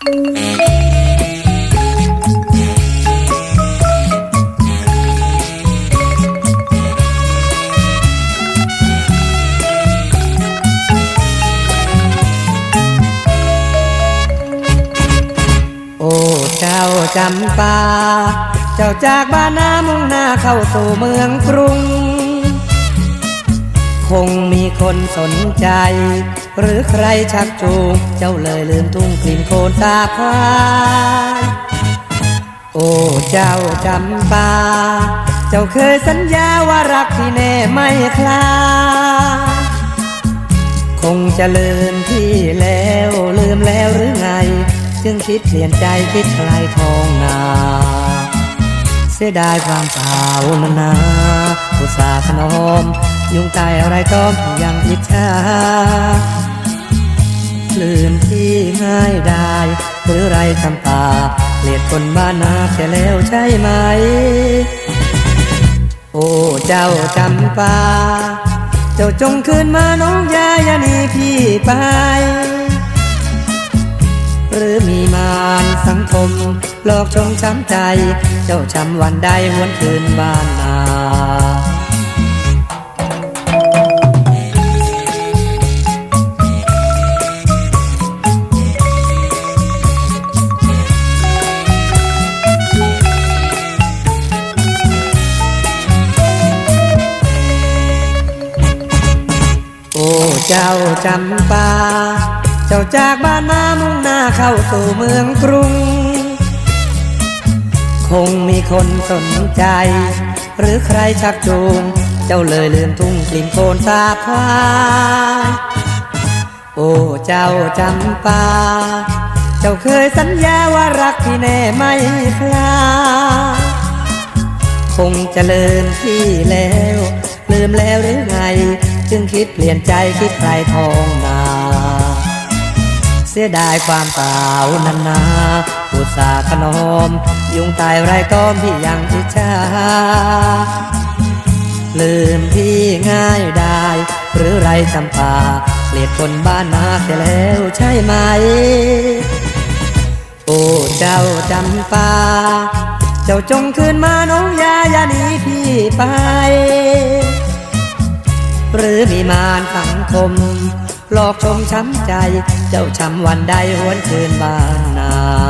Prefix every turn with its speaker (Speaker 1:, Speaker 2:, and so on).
Speaker 1: โอ้เจ้าจำปา เจ้าจากบ้านนามุ่งหน้าเข้าสู่เมืองกรุง คงมีคนสนใจ หรือใครชักจูง เจ้าเลยลืมทุ่งกลิ่นโคนตาพายโอ้เจ้าจำปา เจ้าเคยสัญญาว่ารักที่แน่ไม่คลา คงจะลืมที่แล้วลืมแล้วหรือไง จึงคิดเปลี่ยนใจคิดคลายทองนาเสียดายความเปล่านานาอุตสาห์ถนอม ยุงตายอะไรต้อมยังอิจฉาลืมที่ง่ายได้หรือไรทำตาเกลียดคนบ้านนาเสียแล้วใช่ไหม โอ้เจ้าจำปาเจ้าจงคืนมาน้องยาอย่าหนีพี่ไป หรือมีมารสังคมหลอกชงช้ำใจ เจ้าช้ำวันใดหวนคืนบ้านนา เจ้าจำปา เจ้าจากบ้านมามุ่งหน้าเข้าสู่เมืองกรุง คงมีคนสนใจ หรือใครชักจูง เจ้าเลยลืมทุ่งกลิ่นโคลนสาพายโอ้เจ้าจำปา เจ้าเคยสัญญาว่ารักที่แน่ไม่คลาคงจะลืมที่แล้ว ลืมแล้วหรือไง จึงคิดเปลี่ยนใจคิดใครทองนา เสียดายความเปล่านันาอุตสาขนอม ยุงตายไรต้อมพี่ยังอิจฉาลืมที่ง่ายได้ หรือไรจำปาเกลียดคนบ้านนาเสียแล้วใช่ไหม โอ้เจ้าจำปา เจ้าจงคืนมาน้องยาอย่าหนีพี่ไป หรือมีมารสังคม หลอกชมช้ำใจ เจ้าช้ำวันใดหวนคืนบ้านนา